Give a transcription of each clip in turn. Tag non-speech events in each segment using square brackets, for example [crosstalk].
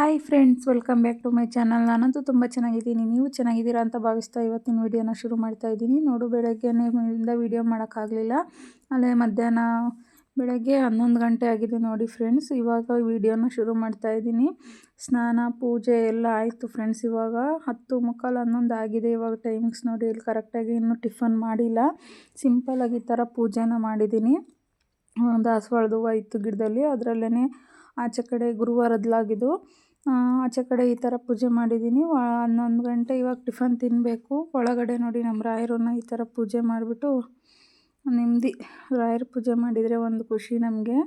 Hi friends welcome back to my channel ನಾನಂತೂ ತುಂಬ ಚೆನ್ನಾಗಿದ್ದೀನಿ. ನೀವು ಚೆನ್ನಾಗಿದ್ದೀರಾ ಅಂತ ಭಾವಿಸ್ತಾ ಇವತ್ತಿನ ವೀಡಿಯೋನ ಶುರು ಮಾಡ್ತಾ ಇದ್ದೀನಿ. ನೋಡು ಬೆಳಗ್ಗೆನೇ ಇಂದ ವೀಡಿಯೋ ಮಾಡೋಕ್ಕಾಗಲಿಲ್ಲ. ಅಲ್ಲೇ ಮಧ್ಯಾಹ್ನ ಬೆಳಗ್ಗೆ ಹನ್ನೊಂದು ಗಂಟೆ ಆಗಿದೆ ನೋಡಿ ಫ್ರೆಂಡ್ಸ್ ಇವಾಗ ವೀಡಿಯೋನ ಶುರು ಮಾಡ್ತಾ ಇದ್ದೀನಿ. ಸ್ನಾನ, ಪೂಜೆ ಎಲ್ಲ ಆಯಿತು ಫ್ರೆಂಡ್ಸ್ ಇವಾಗ ಹತ್ತು ಮುಕ್ಕಾಲು ಹನ್ನೊಂದು ಆಗಿದೆ. ಇವಾಗ ಟೈಮಿಂಗ್ಸ್ ನೋಡಿ, ಇಲ್ಲಿ ಕರೆಕ್ಟಾಗಿ ಇನ್ನೂ ಟಿಫನ್ ಮಾಡಿಲ್ಲ. ಸಿಂಪಲಾಗಿ ಈ ಥರ ಪೂಜೆನ ಮಾಡಿದ್ದೀನಿ. ದಾಸವಾಳದ ಹೂವು ಇತ್ತು ಗಿಡದಲ್ಲಿ. ಅದರಲ್ಲೇ ಆಚೆ ಕಡೆ ಗುರುವಾರದ್ಲಾಗಿದ್ದು ಆಚೆ ಕಡೆ ಈ ಥರ ಪೂಜೆ ಮಾಡಿದ್ದೀನಿ. ಹನ್ನೊಂದು ಗಂಟೆ ಇವಾಗ ಟಿಫನ್ ತಿನ್ನಬೇಕು ಒಳಗಡೆ ನೋಡಿ ನಮ್ಮ ರಾಯರನ್ನ ಈ ಥರ ಪೂಜೆ ಮಾಡಿಬಿಟ್ಟು ನೆಮ್ಮದಿ ರಾಯರ ಪೂಜೆ ಮಾಡಿದರೆ ಒಂದು ಖುಷಿ ನಮಗೆ.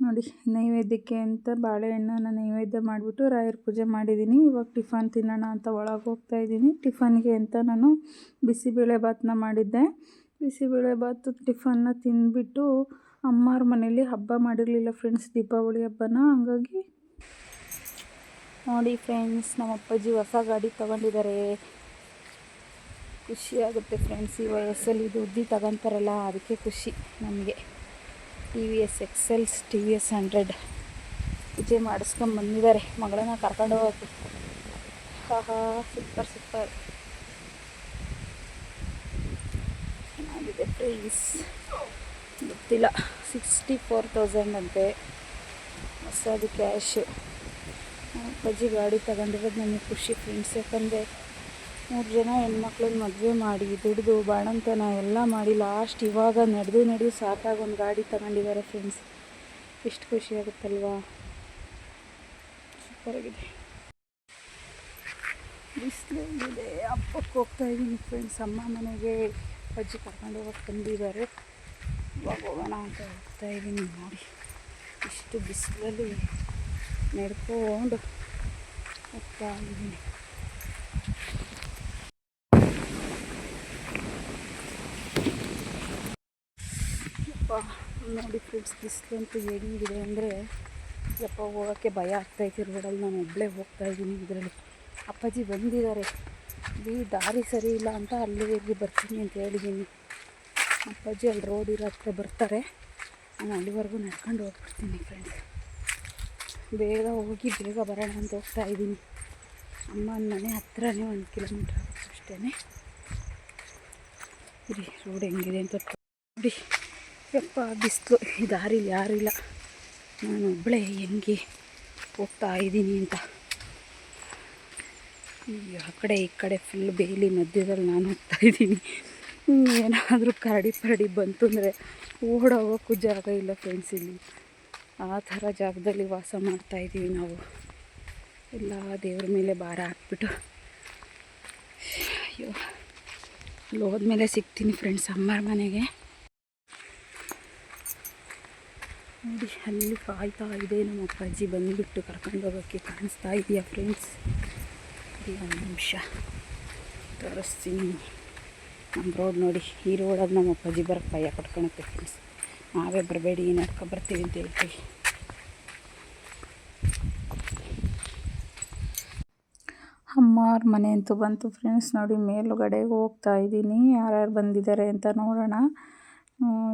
ನೋಡಿ, ನೈವೇದ್ಯಕ್ಕೆ ಅಂತ ಬಾಳೆಹಣ್ಣನ್ನು ನೈವೇದ್ಯ ಮಾಡಿಬಿಟ್ಟು ರಾಯರ ಪೂಜೆ ಮಾಡಿದ್ದೀನಿ. ಇವಾಗ ಟಿಫನ್ ತಿನ್ನೋಣ ಅಂತ ಒಳಗೆ ಹೋಗ್ತಾ ಇದ್ದೀನಿ. ಟಿಫನ್ಗೆ ಅಂತ ನಾನು ಬಿಸಿಬೇಳೆ ಭಾತನ್ನ ಮಾಡಿದ್ದೆ. ಬಿಸಿಬೇಳೆ ಭಾತು ಟಿಫನ್ನ ತಿಂದುಬಿಟ್ಟು ಅಮ್ಮಾರ ಮನೇಲಿ ಹಬ್ಬ ಮಾಡಿರಲಿಲ್ಲ ಫ್ರೆಂಡ್ಸ್, ದೀಪಾವಳಿ ಹಬ್ಬನ. ಹಂಗಾಗಿ ನೋಡಿ ಫ್ರೆಂಡ್ಸ್ ನಮ್ಮ ಅಪ್ಪಾಜಿ ಹೊಸ ಗಾಡಿ ತೊಗೊಂಡಿದ್ದಾರೆ ಖುಷಿಯಾಗುತ್ತೆ ಫ್ರೆಂಡ್ಸ್, ಈ ವಯಸ್ಸಲ್ಲಿ ಉದ್ದಿ ತಗೊತಾರಲ್ಲ, ಅದಕ್ಕೆ ಖುಷಿ ನಮಗೆ. T V S XLs T V S hundred. ಪೂಜೆ ಮಾಡಿಸ್ಕೊಂಡು ಬಂದಿದ್ದಾರೆ ಮಗಳನ್ನ ಕರ್ಕೊಂಡು ಹೋಗೋಕ್ಕೆ. ಹಾ ಹಾ ಸೂಪರ್ ಸೂಪರ್ ಚೆನ್ನಾಗಿದೆ ಪ್ರೈಸ್ ಗೊತ್ತಿಲ್ಲ ಸಿಕ್ಸ್ಟಿ ಫೋರ್ ತೌಸಂಡ್ ಅಂತೆ. ಹೊಸದು ಕ್ಯಾಶು ಅಪ್ಪಾಜಿ ಗಾಡಿ ತಗೊಂಡಿರೋದು ನನಗೆ ಖುಷಿ ಫ್ರೆಂಡ್ಸ್ ಯಾಕಂದರೆ ಮೂರು ಜನ ಹೆಣ್ಮಕ್ಳನ್ನ ಮದುವೆ ಮಾಡಿ, ದುಡಿದು, ಬಾಣಂತನ ಎಲ್ಲ ಮಾಡಿ ಲಾಸ್ಟ್ ಇವಾಗ ನಡೆದು ನಡೆದು ಸಾಕಾಗಿ ಒಂದು ಗಾಡಿ ತಗೊಂಡಿದ್ದಾರೆ ಫ್ರೆಂಡ್ಸ್ ಎಷ್ಟು ಖುಷಿ ಆಗುತ್ತಲ್ವಾ? ಸೂಪರಾಗಿದೆ ಬಿಸಿಲಿದೆ ಹಬ್ಬಕ್ಕೆ ಹೋಗ್ತಾ ಇದ್ದೀನಿ ಫ್ರೆಂಡ್ಸ್ ಅಮ್ಮ ಮನೆಗೆ ಅಜ್ಜಿ ಕರ್ಕೊಂಡು ಹೋಗಕ್ಕೆ ಬಂದಿದ್ದಾರೆ. ಇವಾಗ ಹೋಗೋಣ ಅಂತ ಹೋಗ್ತಾ ಇದ್ದೀನಿ ನೋಡಿ. ಇಷ್ಟು ಬಿಸಿಲಲ್ಲಿ ನಡ್ಕೊಂಡು ಹೋಗ್ತಾ ಇದ್ದೀನಿ. ನೋಡಿ ಫ್ರೆಂಡ್ಸ್ ಬಿಸಿಲಂತೂ ಹೆಂಗಿದೆ ಅಂದರೆ ಯಪ್ಪ, ಹೋಗೋಕ್ಕೆ ಭಯ ಆಗ್ತಾಯಿತ್ತು ರೋಡಲ್ಲಿ ನಾನು ಒಬ್ಬಳೇ ಹೋಗ್ತಾ ಇದ್ದೀನಿ ಇದರಲ್ಲಿ. ಅಪ್ಪಾಜಿ ಬಂದಿದ್ದಾರೆ. ಈ ದಾರಿ ಸರಿ ಇಲ್ಲ ಅಂತ ಅಲ್ಲಿಗೆ ಬರ್ತೀನಿ ಅಂತ ಹೇಳಿದ್ದೀನಿ. ಅಪ್ಪಾಜಿ ಅಲ್ಲಿ ರೋಡ್ ಇರೋ ಹತ್ರ ಬರ್ತಾರೆ. ನಾನು ಅಲ್ಲಿವರೆಗೂ ನಡ್ಕೊಂಡು ಹೋಗ್ಬಿಡ್ತೀನಿ ಫ್ರೆಂಡ್ಸ್ ಬೇಗ ಹೋಗಿ ಬೇಗ ಬರೋಣ ಅಂತ ಹೋಗ್ತಾ ಇದ್ದೀನಿ. ಅಮ್ಮನ ಮನೆ ಹತ್ರನೇ ಒಂದು ಕಿಲೋಮೀಟ್ರ್ ಆಗುತ್ತೆ ಅಷ್ಟೇ ಇರಿ, ರೋಡ್ ಹೆಂಗಿದೆ ಅಂತ ನೋಡಿ. ಯಪ್ಪ, ಬಿಸಿಲು. ಈ ದಾರಿಲಿ ಯಾರಿಲ್ಲ ನಾನು ಒಬ್ಬಳೇ ಹೆಂಗೆ ಹೋಗ್ತಾ ಇದ್ದೀನಿ ಅಂತ. ಆ ಕಡೆ ಈ ಕಡೆ ಫುಲ್ ಬೇಲಿ ಮಧ್ಯದಲ್ಲಿ ನಾನು ಹೋಗ್ತಾ ಇದ್ದೀನಿ. ಏನಾದರೂ ಕರಡಿ ಪರಡಿ ಬಂತು ಅಂದರೆ ಓಡೋಗೋಕ್ಕೂ ಜಾಗ ಇಲ್ಲ ಫ್ರೆಂಡ್ಸ್ ಇಲ್ಲಿ. ಆ ಥರ ಜಾಗದಲ್ಲಿ ವಾಸ ಮಾಡ್ತಾಯಿದ್ದೀವಿ ನಾವು. ಎಲ್ಲ ದೇವ್ರ ಮೇಲೆ ಭಾರ ಹಾಕ್ಬಿಟ್ಟು. ಅಯ್ಯೋ, ಅಲ್ಲಿ ಹೋದ್ಮೇಲೆ ಸಿಗ್ತೀನಿ ಫ್ರೆಂಡ್ಸ್ ಅಮ್ಮರ ಮನೆಗೆ. ನೋಡಿ, ಅಲ್ಲಿ ಕಾಯ್ತಾ ಇದೆ ನಮ್ಮ ಅಪ್ಪಾಜಿ ಬಂದುಬಿಟ್ಟು ಕರ್ಕೊಂಡು ಹೋಗೋಕ್ಕೆ ಕಾಣಿಸ್ತಾ ಇದೆಯಾ ಫ್ರೆಂಡ್ಸ್ ಒಂದು ನಿಮಿಷ. ತೋರಿಸ್ತೀನಿ. ನಮ್ಮ ರೋಡ್ ನೋಡಿ, ಈ ರೋಡಾಗ ನಮ್ಮ ಅಪ್ಪಾಜಿ ಬರೋಕ್ಕೆ ಭಯ ಕಟ್ಕೊಳಕ್ಕೆ ಫ್ರೆಂಡ್ಸ್ ನಾವೇ ಬರಬೇಡಿ ನಡ್ಕೊ ಬರ್ತೀವಿ ಅಂತ ಹೇಳ್ತೀವಿ. ಅವ್ರ ಮನೆ ಅಂತೂ ಬಂತು ಫ್ರೆಂಡ್ಸ್ ನೋಡಿ ಮೇಲುಗಡೆ ಹೋಗ್ತಾ ಇದ್ದೀನಿ. ಯಾರ್ಯಾರು ಬಂದಿದ್ದಾರೆ ಅಂತ ನೋಡೋಣ.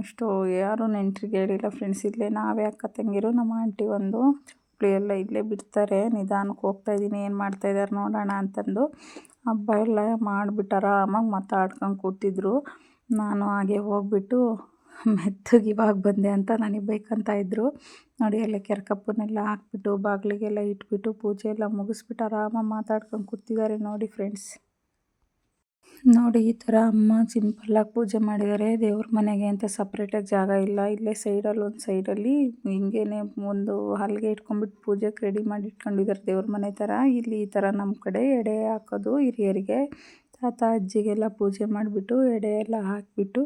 ಇಷ್ಟು ಯಾರು ನೆಂಟ್ರಿಗೆ ಹೇಳಿಲ್ಲ ಫ್ರೆಂಡ್ಸ್ ಇಲ್ಲೇ ನಾವೇ ಅಕ್ಕ ತಂಗಿರು, ನಮ್ಮ ಆಂಟಿ ಒಂದು ಚಪ್ಪಲಿ ಎಲ್ಲ ಇಲ್ಲೇ ಬಿಡ್ತಾರೆ. ನಿಧಾನಕ್ಕೆ ಹೋಗ್ತಾ ಇದ್ದೀನಿ. ಏನು ಮಾಡ್ತಾಯಿದ್ದಾರೆ ನೋಡೋಣ ಅಂತಂದು ಹಬ್ಬ ಎಲ್ಲ ಮಾಡಿಬಿಟ್ಟಾರ ಆರಾಮಾಗಿ ಮಾತಾಡ್ಕೊಂಡು ಕೂತಿದ್ರು. ನಾನು ಹಾಗೆ ಹೋಗ್ಬಿಟ್ಟು ಮೆತ್ತಗೆ ಇವಾಗ ಬಂದೆ ಅಂತ ನನಗೆ ಬೇಕಂತ ಇದ್ದರು ನೋಡಿ ಎಲ್ಲ ಕೆರ್ಕಪ್ಪನ್ನೆಲ್ಲ ಹಾಕ್ಬಿಟ್ಟು, ಬಾಗಿಲಿಗೆಲ್ಲ ಇಟ್ಬಿಟ್ಟು, ಪೂಜೆ ಎಲ್ಲ ಮುಗಿಸ್ಬಿಟ್ಟು ಆರಾಮಾಗಿ ಮಾತಾಡ್ಕೊಂಡು ಕೂತಿದ್ದಾರೆ ನೋಡಿ ಫ್ರೆಂಡ್ಸ್ ನೋಡಿ ಈ ಥರ ಅಮ್ಮ ಸಿಂಪಲ್ಲಾಗಿ ಪೂಜೆ ಮಾಡಿದ್ದಾರೆ. ದೇವ್ರ ಮನೆಗೆ ಅಂತ ಸಪ್ರೇಟಾಗಿ ಜಾಗ ಇಲ್ಲ. ಇಲ್ಲೇ ಸೈಡಲ್ಲಿ ಒಂದು ಸೈಡಲ್ಲಿ ಹಿಂಗೇನೆ ಒಂದು ಹಲ್ಗೆ ಇಟ್ಕೊಂಡ್ಬಿಟ್ಟು ಪೂಜೆಗೆ ರೆಡಿ ಮಾಡಿ ಇಟ್ಕೊಂಡಿದ್ದಾರೆ ದೇವ್ರ ಮನೆ ಥರ. ಇಲ್ಲಿ ಈ ಥರ ನಮ್ಮ ಕಡೆ ಎಡೆ ಹಾಕೋದು ಹಿರಿಯರಿಗೆ. ತಾತ, ಅಜ್ಜಿಗೆಲ್ಲ ಪೂಜೆ ಮಾಡಿಬಿಟ್ಟು ಎಡೆ ಎಲ್ಲ ಹಾಕಿಬಿಟ್ಟು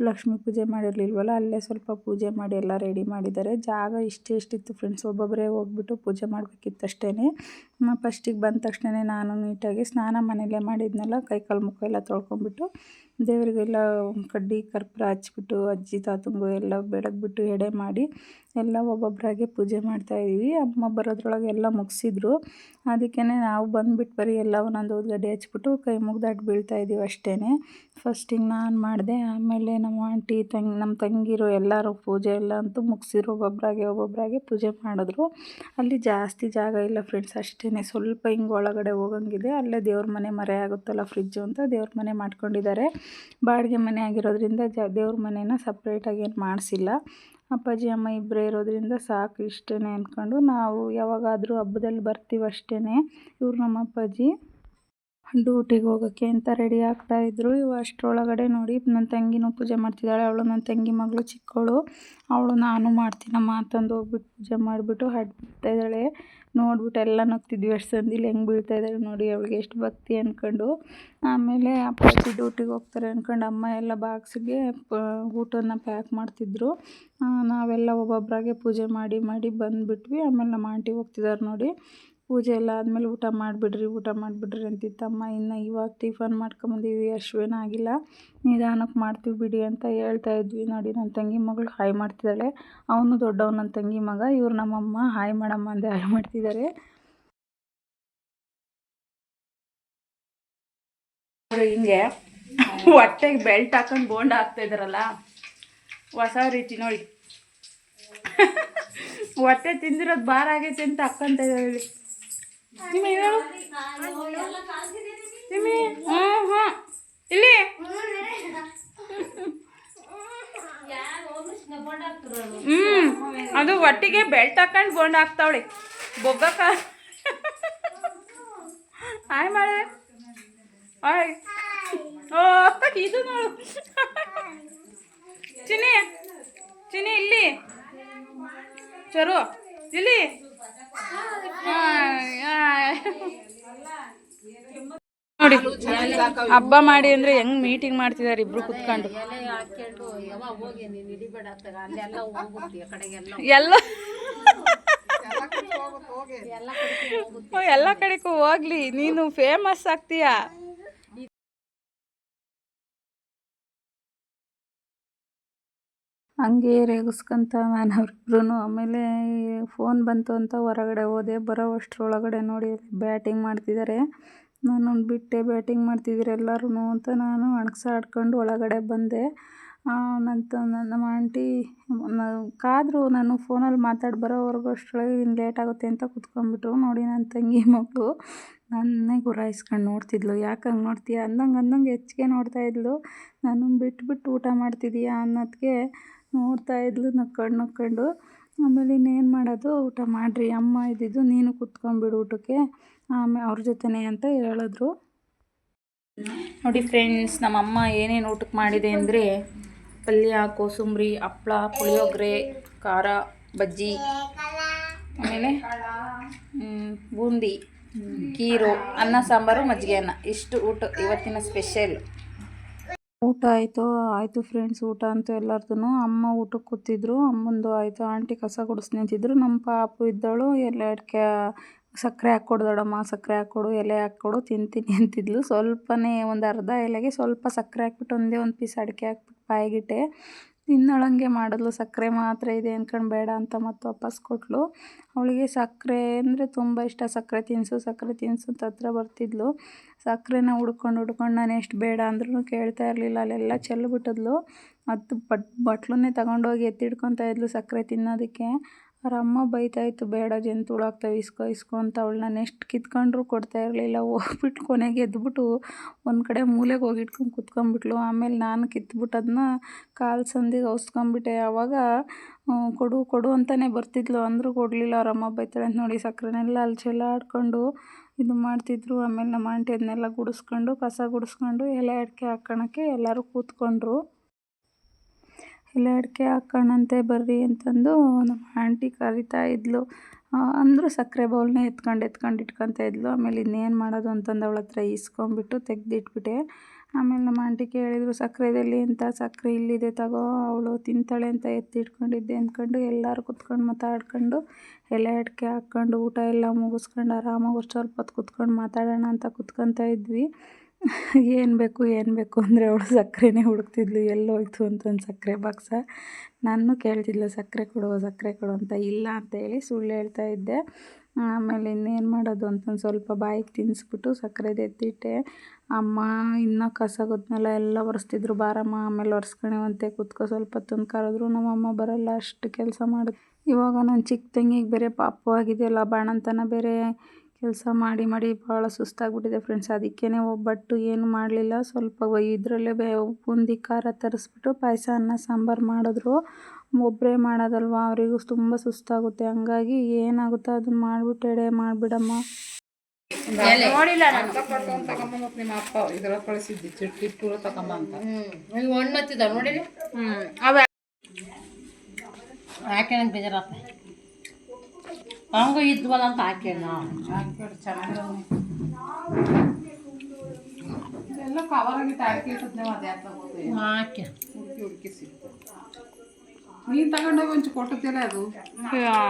ಲಕ್ಷ್ಮೀ ಪೂಜೆ ಮಾಡಿರಲಿಲ್ವಲ್ಲ, ಅಲ್ಲೇ ಸ್ವಲ್ಪ ಪೂಜೆ ಮಾಡಿ ಎಲ್ಲ ರೆಡಿ ಮಾಡಿದ್ದಾರೆ. ಜಾಗ ಇಷ್ಟೇ ಇಷ್ಟಿತ್ತು ಫ್ರೆಂಡ್ಸ್ ಒಬ್ಬೊಬ್ಬರೇ ಹೋಗ್ಬಿಟ್ಟು ಪೂಜೆ ಮಾಡಬೇಕಿತ್ತು ಅಷ್ಟೇ ಫಸ್ಟಿಗೆ ಬಂದ ತಕ್ಷಣ ನಾನು ನೀಟಾಗಿ ಸ್ನಾನ ಮನೆಯಲ್ಲೇ ಮಾಡಿದ್ನಲ್ಲ, ಕೈ ಕಾಲು ಮುಖ ಎಲ್ಲ ತೊಳ್ಕೊಂಬಿಟ್ಟು ದೇವರಿಗೆಲ್ಲ ಕಡ್ಡಿ, ಕರ್ಪೂರ ಹಚ್ಬಿಟ್ಟು, ಅಜ್ಜಿ, ತಾತುಂಗು ಎಲ್ಲ ಬೆಳಗ್ಬಿಟ್ಟು ಎಡೆ ಮಾಡಿ ಎಲ್ಲ ಒಬ್ಬೊಬ್ಬರಾಗೆ ಪೂಜೆ ಮಾಡ್ತಾಯಿದ್ದೀವಿ ಅಮ್ಮ ಬರೋದ್ರೊಳಗೆ ಎಲ್ಲ ಮುಗಿಸಿದ್ರು. ಅದಕ್ಕೇ ನಾವು ಬಂದುಬಿಟ್ಟು ಬರೀ ಎಲ್ಲ ಒಂದೊಂದು ಗಡ್ಡೆ ಹಚ್ಬಿಟ್ಟು ಕೈ ಮುಗ್ದಾಟ್ ಬೀಳ್ತಾಯಿದ್ದೀವಿ ಅಷ್ಟೇ ಫಸ್ಟಿಗೆ ನಾನು ಮಾಡಿದೆ, ಆಮೇಲೆ ನಮ್ಮ ನಮ್ಮ ಆಂಟಿ, ತಂಗಿ, ನಮ್ಮ ತಂಗಿರು ಎಲ್ಲರೂ ಪೂಜೆ ಎಲ್ಲ ಅಂತೂ ಮುಗಿಸಿರು ಒಬ್ಬೊಬ್ಬರಾಗೆ ಒಬ್ಬೊಬ್ಬರಾಗೆ ಪೂಜೆ ಮಾಡಿದ್ರು. ಅಲ್ಲಿ ಜಾಸ್ತಿ ಜಾಗ ಇಲ್ಲ ಫ್ರೆಂಡ್ಸ್ ಅಷ್ಟೇ ಸ್ವಲ್ಪ ಹಿಂಗೆ ಒಳಗಡೆ ಹೋಗಂಗಿದೆ. ಅಲ್ಲೇ ದೇವ್ರ ಮನೆ ಮರೆ ಆಗುತ್ತಲ್ಲ ಫ್ರಿಜ್ಜು ಅಂತ ದೇವ್ರ ಮನೆ ಮಾಡ್ಕೊಂಡಿದ್ದಾರೆ. ಬಾಡಿಗೆ ಮನೆ ಆಗಿರೋದ್ರಿಂದ ಜ, ದೇವ್ರ ಮನೇನ ಸಪ್ರೇಟಾಗಿ ಏನು ಮಾಡಿಸಿಲ್ಲ. ಅಪ್ಪಾಜಿ, ಅಮ್ಮ ಇಬ್ಬರೇ ಇರೋದ್ರಿಂದ ಸಾಕು ಇಷ್ಟೇ ಅಂದ್ಕೊಂಡು ನಾವು ಯಾವಾಗಾದರೂ ಹಬ್ಬದಲ್ಲಿ ಬರ್ತೀವಿ ಅಷ್ಟೇ ಇವ್ರು ನಮ್ಮ ಅಪ್ಪಾಜಿ. ಡ್ಯೂಟಿಗೆ ಹೋಗೋಕ್ಕೆ ಅಂತ ರೆಡಿ ಆಗ್ತಾ ಇದ್ರು. ಇವು ಅಷ್ಟರೊಳಗಡೆ ನೋಡಿ ನನ್ನ ತಂಗಿನೂ ಪೂಜೆ ಮಾಡ್ತಿದ್ದಾಳೆ, ಅವಳು ನನ್ನ ತಂಗಿ ಮಗಳು ಚಿಕ್ಕವಳು ಅವಳು ನಾನು ಮಾಡ್ತೀನಮ್ಮ ಅಂತಂದು ಹೋಗ್ಬಿಟ್ಟು ಪೂಜೆ ಮಾಡಿಬಿಟ್ಟು ಹಾಡು ಇದ್ದಾಳೆ. ನೋಡ್ಬಿಟ್ಟು ಎಲ್ಲ ನಗ್ತಿದ್ವಿ ಎಷ್ಟು ಸಂದಿಲ್ಲಿ ಹೆಂಗೆ ಬೀಳ್ತಾ ಇದ್ದಾಳೆ ನೋಡಿ, ಅವಳಿಗೆ ಎಷ್ಟು ಭಕ್ತಿ ಅಂದ್ಕೊಂಡು ಆಮೇಲೆ ಅಪ್ಪಾಜಿ ಡ್ಯೂಟಿಗೆ ಹೋಗ್ತಾರೆ ಅಂದ್ಕೊಂಡು ಅಮ್ಮ ಎಲ್ಲ ಬಾಕ್ಸಿಗೆ ಊಟನ ಪ್ಯಾಕ್ ಮಾಡ್ತಿದ್ರು. ನಾವೆಲ್ಲ ಒಬ್ಬೊಬ್ಬರಾಗೆ ಪೂಜೆ ಮಾಡಿ ಮಾಡಿ ಬಂದುಬಿಟ್ವಿ. ಆಮೇಲೆ ನಮ್ಮ ಆಂಟಿ ಹೋಗ್ತಿದ್ದಾರೆ ನೋಡಿ. ಪೂಜೆ ಎಲ್ಲ ಆದಮೇಲೆ ಊಟ ಮಾಡಿಬಿಡ್ರಿ ಊಟ ಮಾಡಿಬಿಡ್ರಿ ಅಂತಿತ್ತಮ್ಮ ಇನ್ನು ಇವಾಗ ಟಿಫನ್ ಮಾಡ್ಕೊಂಬಂದೀವಿ, ಅಶ್ವೇನ ಆಗಿಲ್ಲ. ನಿಧಾನಕ್ಕೆ ಮಾಡ್ತೀವಿ ಬಿಡಿ ಅಂತ ಹೇಳ್ತಾ ಇದ್ವಿ. ನೋಡಿ ನನ್ನ ತಂಗಿ ಮಗಳು ಹಾಯ್ ಮಾಡ್ತಿದ್ದಾಳೆ. ಅವನು ದೊಡ್ಡವನು ನನ್ನ ತಂಗಿ ಮಗ. ಇವ್ರು ನಮ್ಮಮ್ಮ. ಹಾಯ್ ಮಾಡಮ್ಮ ಅಂದೆ ಹಾಯ್ ಮಾಡ್ತಿದ್ದಾರೆ. ಹಿಂಗೆ ಹೊಟ್ಟೆಗೆ ಬೆಲ್ಟ್ ಹಾಕೊಂಡು ಬೋಂಡ ಹಾಕ್ತಾ ಇದ್ದಾರಲ್ಲ ಹೊಸ ರೀತಿ ನೋಡಿ. ಹೊಟ್ಟೆ ತಿಂದಿರೋದು ಬಾರ ಆಗೈತೆ ಅಂತ ಹಾಕ್ಕೊಂತ ಇದ್ದಾರೆ ನಿಮ್ಮಿ ಹ್ಞೂ ಹ್ಞೂ ಇಲ್ಲಿ. ಹ್ಞೂ ಅದು ಒಟ್ಟಿಗೆ ಬೆಲ್ಟ್ ಹಾಕೊಂಡು ಬೋಂಡ್ ಹಾಕ್ತಾವಳಿ. ಬೊಗ್ಗಕ್ಕ ಹಾಯ್ ಮಾಡಿ ಹಾಯ್ ಓ, ಇದು ನೋಡು. ಚಿನಿ ಚಿನ್ನಿ, ಇಲ್ಲಿ. ಚರು, ಇಲ್ಲಿ. ನೋಡಿ ಹಬ್ಬ ಮಾಡಿ ಅಂದ್ರೆ ಹೆಂಗ್ ಮೀಟಿಂಗ್ ಮಾಡ್ತಿದಾರೆ ಇಬ್ರು ಕುತ್ಕೊಂಡು. ಎಲ್ಲ ಎಲ್ಲ ಕಡೆಗೂ ಹೋಗ್ಲಿ. ನೀನು ಫೇಮಸ್ ಆಗ್ತೀಯಾ? ಹಂಗೆ ರೇಗಿಸ್ಕೊಂತ ನಾನು ಅವ್ರಿಬ್ರು ಆಮೇಲೆ ಫೋನ್ ಬಂತು ಅಂತ ಹೊರಗಡೆ ಹೋದೆ. ಬರೋ ಅಷ್ಟರೊಳಗಡೆ ನೋಡಿ ಬ್ಯಾಟಿಂಗ್ ಮಾಡ್ತಿದ್ದಾರೆ ನಾನು ಬಿಟ್ಟೆ ಬ್ಯಾಟಿಂಗ್ ಮಾಡ್ತಿದ್ದೀರ ಎಲ್ಲರೂ ಅಂತ ನಾನು ಅಣಗ್ಸಾಡ್ಕೊಂಡು ಒಳಗಡೆ ಬಂದೆ. ನಂತ ನಮ್ಮ ಆಂಟಿ ಕಾದರು ನಾನು ಫೋನಲ್ಲಿ ಮಾತಾಡಿ ಬರೋವರೆಗೂ ಅಷ್ಟರೊಳಗೆ ಇನ್ನು ಲೇಟ್ ಆಗುತ್ತೆ ಅಂತ ಕುತ್ಕೊಂಡ್ಬಿಟ್ರು. ನೋಡಿ ನನ್ನ ತಂಗಿ ಮಗಳು ನನ್ನೇ ಗುರಾಯಿಸ್ಕೊಂಡು ನೋಡ್ತಿದ್ಲು. ಯಾಕೆ ಹಂಗೆ ನೋಡ್ತೀಯ? ಅಂದಂಗೆ ಅಂದಂಗೆ ಹೆಚ್ಚಿಗೆ ನೋಡ್ತಾಯಿದ್ಲು ನಾನು ಬಿಟ್ಬಿಟ್ಟು ಊಟ ಮಾಡ್ತಿದ್ದೀಯಾ ಅನ್ನೋದಕ್ಕೆ ನೋಡ್ತಾ ಇದ್ಲು ನಕ್ಕೊಂಡು ನಕ್ಕೊಂಡು. ಆಮೇಲೆ ಇನ್ನೇನು ಮಾಡೋದು? ಊಟ ಮಾಡಿರಿ. ಅಮ್ಮ ಇದ್ದಿದ್ದು ನೀನು ಕುತ್ಕೊಂಡ್ಬಿಡು ಊಟಕ್ಕೆ. ಆಮೇಲೆ ಅವ್ರ ಜೊತೆನೇ ಅಂತ ಹೇಳಿದ್ರು. ನೋಡಿ ಫ್ರೆಂಡ್ಸ್ ನಮ್ಮಮ್ಮ ಏನೇನು ಊಟಕ್ಕೆ ಮಾಡಿದೆ ಅಂದರೆ ಪಲ್ಯ, ಕೋಸಂಬರಿ, ಹಪ್ಳ, ಪುಳಿಯೋಗರೆ, ಖಾರ, ಬಜ್ಜಿ, ಆಮೇಲೆ ಬೂಂದಿ ಕೀರು, ಅನ್ನ, ಸಾಂಬಾರು, ಮಜ್ಜಿಗೆ ಅನ್ನ. ಇಷ್ಟು ಊಟ ಇವತ್ತಿನ ಸ್ಪೆಷಲ್ ಊಟ ಆಯಿತು ಆಯಿತು ಫ್ರೆಂಡ್ಸ್ ಊಟ ಅಂತೂ ಎಲ್ಲರದು ಅಮ್ಮ ಊಟಕ್ಕೆ ಕೂತಿದ್ರು, ಅಮ್ಮಂದು ಆಯಿತು, ಆಂಟಿ ಕಸ ಗುಡಿಸಿ ನಿಂತಿದ್ರು. ನಮ್ಮ ಪಾಪು ಇದ್ದಳು ಎಲ್ಲ ಅಡಿಕೆ ಸಕ್ಕರೆ ಹಾಕ್ಕೊಡು ದೊಡ್ಡಮ್ಮ ಸಕ್ಕರೆ ಹಾಕ್ಕೊಡು, ಎಲೆ ಹಾಕ್ಕೊಡು, ತಿಂತೀನಿ ಅಂತಿದ್ಲು. ಸ್ವಲ್ಪನೇ ಒಂದು ಅರ್ಧ ಎಲೆಗೆ ಸ್ವಲ್ಪ ಸಕ್ಕರೆ ಹಾಕ್ಬಿಟ್ಟು ಒಂದೇ ಒಂದು ಪೀಸ್ ಅಡಿಕೆ ಹಾಕ್ಬಿಟ್ಟು ಬಾಯಿಗಿಟ್ಟೆ. ತಿನ್ನೋಳಂಗೆ ಮಾಡಿದ್ಲು ಸಕ್ಕರೆ ಮಾತ್ರ ಇದೆ ಅಂದ್ಕೊಂಡು ಬೇಡ ಅಂತ ಮತ್ತೆ ವಾಪಸ್ ಕೊಟ್ಟಳು ಅವಳಿಗೆ ಸಕ್ಕರೆ ಅಂದರೆ ತುಂಬ ಇಷ್ಟ. ಸಕ್ಕರೆ ತಿನ್ನಿಸು ಸಕ್ಕರೆ ತಿನ್ನಿಸು ಅಂತ ಹತ್ರ ಬರ್ತಿದ್ಲು. ಸಕ್ಕರೆನ ಹುಡ್ಕೊಂಡು ಹುಡ್ಕೊಂಡು ನಾನು ಎಷ್ಟು ಬೇಡ ಅಂದ್ರೂ ಕೇಳ್ತಾ ಇರಲಿಲ್ಲ. ಅಲ್ಲೆಲ್ಲ ಚೆಲ್ಬಿಟ್ಟಿದ್ಲು ಮತ್ತು ಬಟ್ ಬಟ್ಲನ್ನೇ ತಗೊಂಡೋಗಿ ಎತ್ತಿಡ್ಕೊತಾ ಇದ್ಲು ಸಕ್ಕರೆ ತಿನ್ನೋದಕ್ಕೆ. ಅವ್ರ ಅಮ್ಮ ಬೈತಾಯಿತ್ತು ಬೇಡ ಜಂತುಳಾಗ್ತವೆ ಇಸ್ಕೊ ಇಸ್ಕೊ ಅಂತ ನಾನು ಎಷ್ಟು ಕಿತ್ಕೊಂಡ್ರು ಕೊಡ್ತಾ ಇರಲಿಲ್ಲ. ಹೋಗ್ಬಿಟ್ಟು ಕೊನೆಗೆ ಎದ್ಬಿಟ್ಟು ಒಂದು ಕಡೆ ಮೂಲೆಗೆ ಹೋಗಿ ಇಟ್ಕೊಂಡು ಕುತ್ಕೊಂಡ್ಬಿಟ್ಲು. ಆಮೇಲೆ ನಾನು ಕಿತ್ಬಿಟ್ಟು ಅದನ್ನ ಕಾಲು ಸಂದಿಗೆ ಔಸ್ಕೊಂಬಿಟ್ಟೆ ಆವಾಗ ಕೊಡು ಕೊಡು ಅಂತಲೇ ಬರ್ತಿದ್ಲು. ಅಂದರೂ ಕೊಡಲಿಲ್ಲ. ಅವ್ರ ಅಮ್ಮ ಬೈತಾಳೆ ಅಂತ ನೋಡಿ ಸಕ್ಕರೆನೆಲ್ಲ ಅಲ್ಲಿ ಚೆಲ್ಲಾಡ್ಕೊಂಡು ಇದು ಮಾಡ್ತಿದ್ರು. ಆಮೇಲೆ ನಮ್ಮ ಆಂಟಿ ಅದನ್ನೆಲ್ಲ ಗುಡಿಸ್ಕೊಂಡು, ಕಸ ಗುಡಿಸ್ಕೊಂಡು ಎಲೆ ಅಡಿಕೆ ಹಾಕೋಣಕ್ಕೆ ಎಲ್ಲರೂ ಕೂತ್ಕೊಂಡ್ರು. ಎಲೆ ಅಡಿಕೆ ಹಾಕೋಣಂತೆ ಬರ್ರಿ ಅಂತಂದು ನಮ್ಮ ಆಂಟಿ ಕರಿತಾ ಇದ್ಲು. ಅಂದರೂ ಸಕ್ಕರೆ ಬೌಲ್ನೇ ಎತ್ಕೊಂಡು ಎತ್ಕೊಂಡು ಇಟ್ಕೊತಾ ಇದ್ಲು. ಆಮೇಲೆ ಇನ್ನೇನು ಮಾಡೋದು ಅಂತಂದು ಅವಳ ಹತ್ರ ಈಸ್ಕೊಂಬಿಟ್ಟು ತೆಗೆದಿಟ್ಬಿಟ್ಟೆ. ಆಮೇಲೆ ನಮ್ಮ ಆಂಟಿ ಕೇಳಿದರು ಸಕ್ಕರೆದಲ್ಲಿ ಅಂತ? ಸಕ್ಕರೆ ಇಲ್ಲಿದೆ, ತಗೋ, ಅವಳು ತಿಂತಾಳೆ ಅಂತ ಎತ್ತಿಟ್ಕೊಂಡಿದ್ದೆ ಅಂದ್ಕೊಂಡು ಎಲ್ಲರೂ ಕುತ್ಕೊಂಡು ಮಾತಾಡ್ಕೊಂಡು, ಎಲೆ ಅಡಿಕೆ ಹಾಕ್ಕೊಂಡು ಊಟ ಎಲ್ಲ ಮುಗಿಸ್ಕೊಂಡು ಆರಾಮಾಗಿ ಸ್ವಲ್ಪ ಹೊತ್ತು ಕುತ್ಕೊಂಡು ಮಾತಾಡೋಣ ಅಂತ ಕುತ್ಕೊತಾ ಇದ್ವಿ. ಏನು ಬೇಕು ಏನು ಬೇಕು ಅಂದರೆ ಅವಳು ಸಕ್ಕರೆನೇ ಹುಡುಕ್ತಿದ್ಲು. ಎಲ್ಲೋಯ್ತು ಅಂತಂದು ಸಕ್ಕರೆ ಬಾಕ್ಸ. ನಾನು ಕೇಳ್ತಿದ್ಲು, ಸಕ್ಕರೆ ಕೊಡು ಸಕ್ಕರೆ ಕೊಡು ಅಂತ. ಇಲ್ಲ ಅಂತ ಹೇಳಿ ಸುಳ್ಳು ಹೇಳ್ತಾ ಇದ್ದೆ. ಆಮೇಲೆ ಇನ್ನೇನು ಮಾಡೋದು ಅಂತಂದು ಸ್ವಲ್ಪ ಬಾಯಿಗೆ ತಿನ್ನಿಸ್ಬಿಟ್ಟು ಸಕ್ಕರೆದು ಎತ್ತಿಟ್ಟೆ. ಅಮ್ಮ, ಇನ್ನೂ ಕಸ ಗೊತ್ತನೆಲ್ಲ ಎಲ್ಲ ಒರೆಸ್ತಿದ್ರು. ಬಾರಮ್ಮ, ಆಮೇಲೆ ಒರೆಸ್ಕೊಳವಂತೆ ಕೂತ್ಕೊ, ಸ್ವಲ್ಪ ಹೊತ್ತು ಕರೆದ್ರು. ನಮ್ಮಮ್ಮ ಬರೋಲ್ಲ, ಅಷ್ಟು ಕೆಲಸ ಮಾಡೋದು ಇವಾಗ ನನ್ನ ಚಿಕ್ಕ ತಂಗಿಗೆ ಬೇರೆ ಪಾಪು ಆಗಿದೆಯಲ್ಲ, ಬಾಣಂತನ ಬೇರೆ ಕೆಲಸ ಮಾಡಿ ಮಾಡಿ ಭಾಳ ಸುಸ್ತಾಗಿಬಿಟ್ಟಿದೆ ಫ್ರೆಂಡ್ಸ್ ಅದಕ್ಕೇ ಒಬ್ಬಟ್ಟು ಏನು ಮಾಡಲಿಲ್ಲ. ಸ್ವಲ್ಪ ಇದರಲ್ಲೇ ಬೇ ಬೂಂದಿ ಖಾರ ತರಿಸ್ಬಿಟ್ಟು ಪಾಯಸ ಅನ್ನ ಸಾಂಬಾರು ಮಾಡಿದ್ರು. ಒಬ್ಬರೇ ಮಾಡೋದಲ್ವ? ಅವರಿಗೂ ತುಂಬ ಸುಸ್ತಾಗುತ್ತೆ. ಹಂಗಾಗಿ ಏನಾಗುತ್ತೋ ಅದನ್ನ ಮಾಡಿಬಿಟ್ಟು ಎಡೆ ಮಾಡಿಬಿಡಮ್ಮ. ನೋಡಿಲ್ಲ ನಿಮ್ಮ ಅಪ್ಪ ಇದ್ರ ಕಳಿಸಿದ್ದಿ. ಚಿಟ್ಟಿ ತಗೊಂಬ ಅಂತ ಹ್ಞೂ ಹಣ್ಣು ಹತ್ತಿದ ನೋಡಿರಿ ಹ್ಞೂ ಅವ ಹಾಕ್ಯ ನಂಗೆ ಬೇಜಾರಪ್ಪ ಹಂಗ ಇದ್ವಲ್ಲ ಅಂತ ಹಾಕ್ಯ ನಾವು ಹಾಕ್ಬಿಡು ಇದೆಲ್ಲ ಎಲ್ಲ ಕವರ್ ಆಗಿಟ್ಟು ಹಾಕಿ ಇಟ್ಟಿದ್ನೆ ಅದು ಯಾಕೆ ತಗೋದೆ ಹಾಕ್ಯ. ಹುಡುಕಿ ಹುಡುಕಿ ಸಿಕ್ತು. ನೀನು ತಗೊಂಡೋಗಿ ಒಂಚು ಕೊಟ್ಟದ್ದಿಲ್ಲ ಅದು?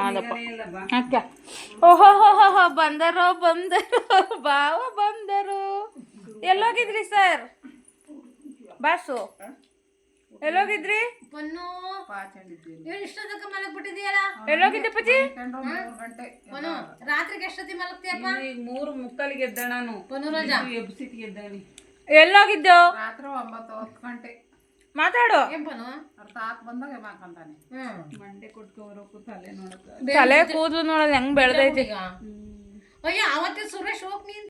ಅದಪ್ಪ. ಅಕ್ಕ ಓಹೋ ಬಂದರೋ ಬಂದರು. ಬಾವ ಬಂದರು. ಎಲ್ಲೋಗಿದ್ರಿ ಸರ್? ಬಾಸು ಎಲ್ಲೋಗಿದ್ರಿ? ಪನ್ನು. ಪಾಚಂಡಿದ್ದೀನಿ ಇವ್ನು ಇಷ್ಟೊತ್ತಕ್ಕ ಮಲಗ್ ಬಿಟ್ಟಿದೀಯಲ್ಲ ಎಲ್ಲೋಗಿದ್ದೆ ರಾತ್ರಿಗೆ ಎಷ್ಟೊತ್ತಿ ಮಲಗ್ತೀಯಪ್ಪ? ಈಗ ಮೂರು ಮುಕ್ಕಲಿಗೆ ಎದ್ದ ನಾನು. ಪನ್ನು ರಾಜ? ಎಬ್ಸಿಟ್ಟಿಗೆ ಎದ್ದಾನಿ ಎಲ್ಲೋಗಿದ್ದು? ರಾತ್ರಿ ಒಂಬತ್ತು ಹತ್ತು ಗಂಟೆ. ಮಾತಾಡು. ಬಂದಾಗ ಮಂಡೆ ತಲೆ ನೋಡಕ್ಕೆ. ತಲೆ ಕೂದಲು ನೋಡೋದು ಹೆಂಗ್ ಬೆಳ್ದೈತಿ? ಅಯ್ಯ ಅವತ್ತೇ ಸುರೇಶ್ ಹೋಗ್ ನೀನ್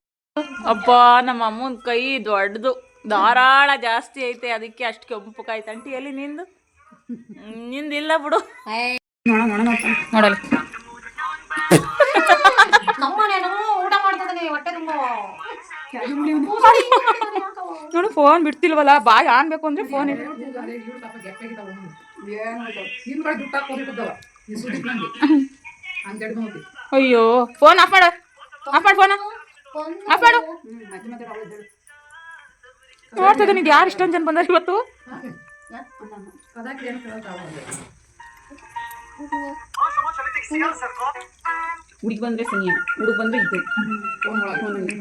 ಅಪ್ಪ ನಮ್ಮ ಅಮ್ಮನ ಕೈ ದೊಡ್ಡದು. ಧಾರಾಳ ಜಾಸ್ತಿ ಐತೆ ಅದಕ್ಕೆ ಅಷ್ಟು ಕೆಂಪು ಕಾಯಿ ತಂಟಿ. ಎಲ್ಲಿ ನಿಂದು? ನಿಂದಿಲ್ಲ ಬಿಡು. ನೋಡಲಿ ನೋಡು ಫೋನ್ ಬಿಡ್ತಿಲ್ವಲ್ಲ ಬಾಯ್ ಆನ್ಬೇಕು ಅಂದ್ರೆ ಫೋನ್ ಅಯ್ಯೋ ಫೋನ್ ಆಫ್ ಮಾಡ. ಆಫ್ ಮಾಡು ಫೋನ್ ಆಫ್ ಮಾಡು ನೋಡ್ತಾ ಇದ್ದೀನಿ ಯಾರು ಇಷ್ಟೊಂದು ಜನ ಬಂದಾರ ಇವತ್ತು? ಹುಡುಗಿ ಬಂದ್ರೆ ಸನಿಯಾ ಹುಡುಗ ಬಂದ್ರೆ ಇದು.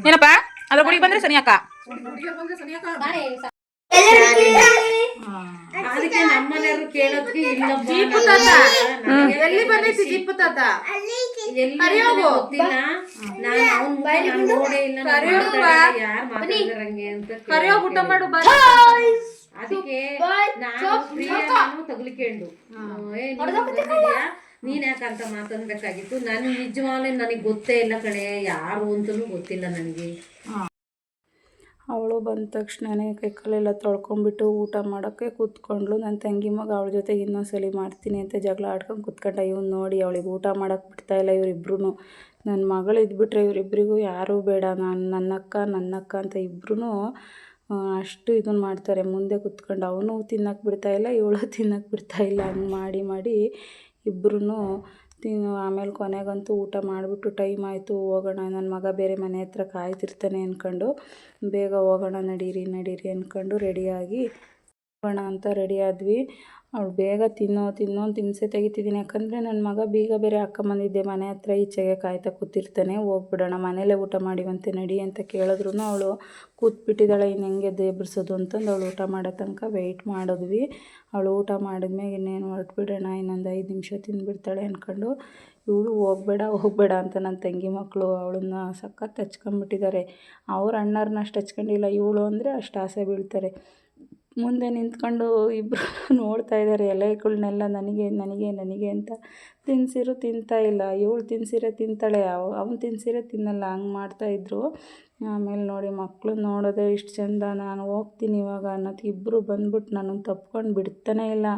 ಏನಪ್ಪ? ಅದ್ರ ಹುಡುಗಿ ಬಂದ್ರೆ ಸನಿಯಾಕ ಹುಡುಗಿಯರ್ ಬಂದ್ರೆ ಸನಿಯಾಕ ಅದಕ್ಕೆ ನಮ್ಮನೆಯವರು ಕೇಳೋದಕ್ಕೆ ಇಲ್ಲ ಎಲ್ಲಿ ಬಂದೈತಿ ಜಿಪ್ಪು ತಾತ? ಗೊತ್ತಿಲ್ಲ ನಾನು ಅವ್ನ್ ನಾನ್ ನೋಡೇ ಇಲ್ಲ ಯಾರ್ ಮಾತಾಡಿದಾರೆ ಹಂಗೆ ಅಂತ ಊಟ ಮಾಡು ಅದಕ್ಕೆ ನಾನು ಪ್ರಿಯಾನು ತಗುಲಿಕೊಂಡು ನೀನ್ ಯಾಕಂತ ಮಾತಾಡ್ಬೇಕಾಗಿತ್ತು ನಾನು ನಿಜವಾಗ್ಲೂ ನನಗೆ ಗೊತ್ತೇ ಇಲ್ಲ ಕಣೆ. ಯಾರು ಅಂತಲೂ ಗೊತ್ತಿಲ್ಲ ನನಗೆ. ಬಂದ ತಕ್ಷಣನೇ ಕೈಕಾಲೆಲ್ಲ ತೊಳ್ಕೊಂಬಿಟ್ಟು ಊಟ ಮಾಡೋಕ್ಕೆ ಕೂತ್ಕೊಂಡ್ಳು. ನನ್ನ ತಂಗಿ ಮಗ ಅವಳ ಇನ್ನೊಂದು ಸಲ ಮಾಡ್ತೀನಿ ಅಂತ ಜಗಳ ಆಡ್ಕೊಂಡು ಕೂತ್ಕೊಂಡ. ಇವ್ನು ನೋಡಿ ಅವಳಿಗೆ ಊಟ ಮಾಡೋಕ್ಕೆ ಬಿಡ್ತಾಯಿಲ್ಲ ಇವರಿಬ್ರು ನನ್ನ ಮಗಳು ಇದ್ಬಿಟ್ರೆ ಇವರಿಬ್ಬರಿಗೂ ಯಾರೂ ಬೇಡ. ನಾನು ನನ್ನಕ್ಕ ನನ್ನಕ್ಕ ಅಂತ ಇಬ್ಬರೂ ಅಷ್ಟು ಇದನ್ನು ಮಾಡ್ತಾರೆ. ಮುಂದೆ ಕೂತ್ಕೊಂಡು ಅವನು ತಿನ್ನಕ್ಕೆ ಬಿಡ್ತಾಯಿಲ್ಲ ಇವಳು ತಿನ್ನಕ್ಕೆ ಬಿಡ್ತಾಯಿಲ್ಲ ಹಂಗೆ ಮಾಡಿ ಮಾಡಿ ಇಬ್ಬರೂ ತಿನ್ನು. ಆಮೇಲೆ ಕೊನೆಗಂತೂ ಊಟ ಮಾಡಿಬಿಟ್ಟು ಟೈಮ್ ಆಯಿತು. ಹೋಗೋಣ ನನ್ನ ಮಗ ಬೇರೆ ಮನೆ ಹತ್ರ ಕಾಯ್ತಿರ್ತಾನೆ ಅಂದ್ಕೊಂಡು ಬೇಗ ಹೋಗೋಣ ನಡೀರಿ ನಡೀರಿ ಅಂದ್ಕೊಂಡು ರೆಡಿಯಾಗಿ ಹೋಗೋಣ ಅಂತ ರೆಡಿ ಆದ್ವಿ. ಅವಳು ಬೇಗ ತಿನ್ನೋ ತಿನ್ನೋ ತಿನ್ಸೆ ತೆಗಿತಿದ್ದೀನಿ. ಯಾಕಂದರೆ ನನ್ನ ಮಗ ಬೀಗ ಬೇರೆ ಹಾಕ್ಕೊಂಬಂದಿದ್ದೆ ಮನೆ ಹತ್ರ ಈಚೆಗೆ ಕಾಯ್ತಾ ಕೂತಿರ್ತಾನೆ. ಹೋಗ್ಬಿಡೋಣ, ಮನೇಲೇ ಊಟ ಮಾಡಿವಂತೆ ನಡಿ ಅಂತ ಕೇಳಿದ್ರು ಅವಳು ಕೂತ್ಬಿಟ್ಟಿದ್ದಾಳೆ, ಇನ್ನು ಹೆಂಗೆ ದೇಬ್ರಿಸೋದು ಅಂತಂದು ಅವಳು ಊಟ ಮಾಡೋ ತನಕ ವೆಯ್ಟ್ ಮಾಡಿದ್ವಿ. ಅವಳು ಊಟ ಮಾಡಿದ್ಮೇಲೆ ಇನ್ನೇನು ಹೊರಟ್ಬಿಡೋಣ, ಇನ್ನೊಂದು ಐದು ನಿಮಿಷ ತಿಂದುಬಿಡ್ತಾಳೆ ಅಂದ್ಕೊಂಡು ಇವಳು ಹೋಗ್ಬೇಡ, ಹೋಗಬೇಡ ಅಂತ ನನ್ನ ತಂಗಿ ಮಕ್ಕಳು ಅವಳನ್ನ ಸಖತ್ ಹಚ್ಕೊಂಬಿಟ್ಟಿದ್ದಾರೆ ಅವ್ರ ಅಣ್ಣರನ್ನ ಅಷ್ಟು ಹಚ್ಕೊಂಡಿಲ್ಲ, ಇವಳು ಅಂದರೆ ಅಷ್ಟು ಆಸೆ ಬೀಳ್ತಾರೆ. ಮುಂದೆ ನಿಂತ್ಕೊಂಡು ಇಬ್ಬರು [laughs] ನೋಡ್ತಾ ಇದ್ದಾರೆ ಎಲೆಗಳನ್ನೆಲ್ಲ ನನಗೆ ನನಗೆ ನನಗೆ ಅಂತ. ತಿನ್ಸಿರು ತಿಂತಾ ಇಲ್ಲ. ಇವಳು ತಿನ್ಸಿರೆ ತಿಂತಾಳೆ, ಅವ, ಅವ್ನು ತಿನ್ಸಿರೆ ತಿನ್ನಲ್ಲ. ಹಂಗೆ ಮಾಡ್ತಾಯಿದ್ರು ಆಮೇಲೆ ನೋಡಿ ಮಕ್ಕಳು ನೋಡೋದೇ ಇಷ್ಟು ಚಂದ. ನಾನು ಹೋಗ್ತೀನಿ ಇವಾಗ ಅನ್ನೋದು ಇಬ್ಬರು ಬಂದ್ಬಿಟ್ಟು ನನ್ನನ್ನು ತಪ್ಕೊಂಡು ಬಿಡ್ತಾನೇ ಇಲ್ಲ.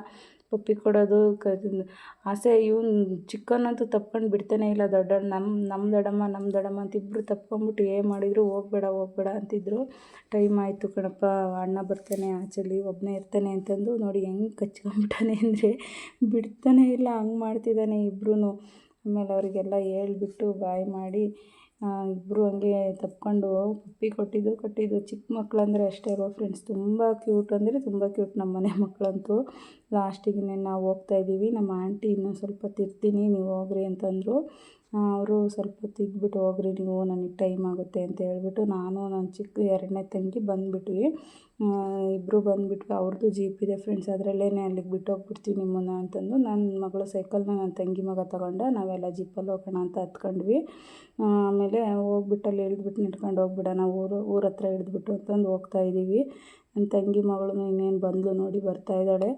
ಪಪ್ಪಿ ಕೊಡೋದು ಕ ಆಸೆ, ಇವ್ನು ಚಿಕ್ಕವನಂತೂ ತಪ್ಕೊಂಡು ಬಿಡ್ತಾನೆ ಇಲ್ಲ ದೊಡ್ಡ ನಮ್ಮ ನಮ್ಮ ದೊಡ್ಡಮ್ಮ ನಮ್ಮ ದೊಡ್ಡಮ್ಮ ಅಂತ ಇಬ್ಬರು ತಪ್ಕೊಂಬಿಟ್ಟು ಏನು ಮಾಡಿದ್ರು, ಹೋಗ್ಬೇಡ ಹೋಗ್ಬೇಡ ಅಂತಿದ್ರು. ಟೈಮ್ ಆಯಿತು ಕಣಪ್ಪ, ಅಣ್ಣ ಬರ್ತಾನೆ, ಆಚೆಲಿ ಒಬ್ಬನೇ ಇರ್ತಾನೆ ಅಂತಂದು ನೋಡಿ ಹೆಂಗೆ ಕಚ್ಕೊಂಬಿಟ್ಟಾನೆ ಅಂದರೆ ಬಿಡ್ತಾನೆ ಇಲ್ಲ, ಹಂಗೆ ಮಾಡ್ತಿದ್ದಾನೆ ಇಬ್ರು ಆಮೇಲೆ ಅವರಿಗೆಲ್ಲ ಹೇಳ್ಬಿಟ್ಟು ಬಾಯ್ ಮಾಡಿ ಇಬ್ಬರು ಹಂಗೆ ತಪ್ಕೊಂಡು ಪಪ್ಪಿ ಕೊಟ್ಟಿದ್ದು ಕೊಟ್ಟಿದ್ದು ಚಿಕ್ಕ ಮಕ್ಕಳಂದ್ರೆ ಅಷ್ಟೇ ಇರೋ ಫ್ರೆಂಡ್ಸ್ ತುಂಬ ಕ್ಯೂಟ್ ಅಂದರೆ ತುಂಬ ಕ್ಯೂಟ್ ನಮ್ಮ ಮನೆ ಮಕ್ಕಳಂತೂ ಲಾಸ್ಟಿಗೆ ನಾವು ಹೋಗ್ತಾ ಇದ್ದೀವಿ ನಮ್ಮ ಆಂಟಿ ಇನ್ನೊಂದು ಸ್ವಲ್ಪ ತಿರ್ತೀನಿ ನೀವು ಹೋಗ್ರಿ ಅಂತಂದರು. ಅವರು ಸ್ವಲ್ಪ ಹೊತ್ತು ಇದ್ಬಿಟ್ಟು, ಹೋಗ್ರಿ ನೀವು, ನನಗೆ ಟೈಮ್ ಆಗುತ್ತೆ ಅಂತ ಹೇಳ್ಬಿಟ್ಟು ನಾನು ನನ್ನ ಚಿಕ್ಕ, ಎರಡನೇ ತಂಗಿ ಬಂದುಬಿಟ್ವಿ. ಇಬ್ಬರು ಬಂದುಬಿಟ್ವಿ. ಅವ್ರದ್ದು ಜೀಪ್ ಇದೆ ಫ್ರೆಂಡ್ಸ್ ಅದರಲ್ಲೇ ಅಲ್ಲಿಗೆ ಬಿಟ್ಟು ಹೋಗ್ಬಿಡ್ತೀವಿ ನಿಮ್ಮನ್ನು ಅಂತಂದು ನನ್ನ ಮಗಳು ಸೈಕಲ್ನ ನನ್ನ ತಂಗಿ ಮಗ ತಗೊಂಡ ನಾವೆಲ್ಲ ಜೀಪಲ್ಲಿ ಹೋಗೋಣ ಅಂತ ಹತ್ಕೊಂಡ್ವಿ. ಆಮೇಲೆ ಹೋಗ್ಬಿಟ್ಟು ಅಲ್ಲಿ ಇಳಿದ್ಬಿಟ್ಟು ನಿಂತ್ಕೊಂಡು ಹೋಗ್ಬಿಡೋಣ, ಊರು, ಊರ ಹತ್ರ ಇಳಿದ್ಬಿಟ್ಟು ಅಂತಂದು ಹೋಗ್ತಾ ಇದ್ದೀವಿ ನನ್ನ ತಂಗಿ ಮಗಳು ಇನ್ನೇನು ಬಂದಳು ನೋಡಿ ಬರ್ತಾ ಇದ್ದಾಳೆ.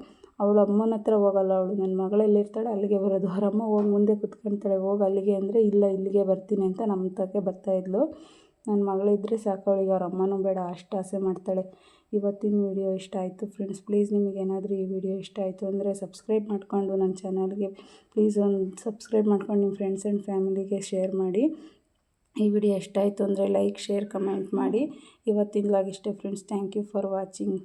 ಅವಳು ಅಮ್ಮನ ಹತ್ರ ಹೋಗಲ್ಲ, ಅವಳು ನನ್ನ ಮಗಳು ಎಲ್ಲಿರ್ತಾಳೆ ಅಲ್ಲಿಗೆ ಬರೋದು. ಅವ್ರ ಅಮ್ಮ ಹೋಗಿ ಮುಂದೆ ಕುತ್ಕೊಳ್ತಾಳೆ ಹೋಗಿ ಅಲ್ಲಿಗೆ ಅಂದರೆ ಇಲ್ಲ, ಇಲ್ಲಿಗೆ ಬರ್ತೀನಿ ಅಂತ ನಮ್ಮ ತಕ್ಕೆ ಬರ್ತಾಯಿದ್ಲು ನನ್ನ ಮಗಳಿದ್ದರೆ ಸಾಕು, ಅವಳಿಗೆ ಅವ್ರ ಅಮ್ಮನೂ ಬೇಡ, ಅಷ್ಟು ಆಸೆ ಮಾಡ್ತಾಳೆ. ಇವತ್ತಿನ ವಿಡಿಯೋ ಇಷ್ಟ ಆಯಿತು ಫ್ರೆಂಡ್ಸ್ ಪ್ಲೀಸ್ ನಿಮಗೆ ಏನಾದರೂ ಈ ವಿಡಿಯೋ ಇಷ್ಟ ಆಯಿತು ಅಂದರೆ ಸಬ್ಸ್ಕ್ರೈಬ್ ಮಾಡಿಕೊಂಡು ನನ್ನ ಚಾನಲ್ಗೆ ಪ್ಲೀಸ್ ಒಂದು ಸಬ್ಸ್ಕ್ರೈಬ್ ಮಾಡ್ಕೊಂಡು ನಿಮ್ಮ ಫ್ರೆಂಡ್ಸ್ ಆ್ಯಂಡ್ ಫ್ಯಾಮಿಲಿಗೆ ಶೇರ್ ಮಾಡಿ. ಈ ವಿಡಿಯೋ ಇಷ್ಟ ಆಯಿತು ಅಂದರೆ ಲೈಕ್, ಶೇರ್, ಕಮೆಂಟ್ ಮಾಡಿ. ಇವತ್ತಿನ ಲಾಗ್ ಇಷ್ಟೇ friends thank you for watching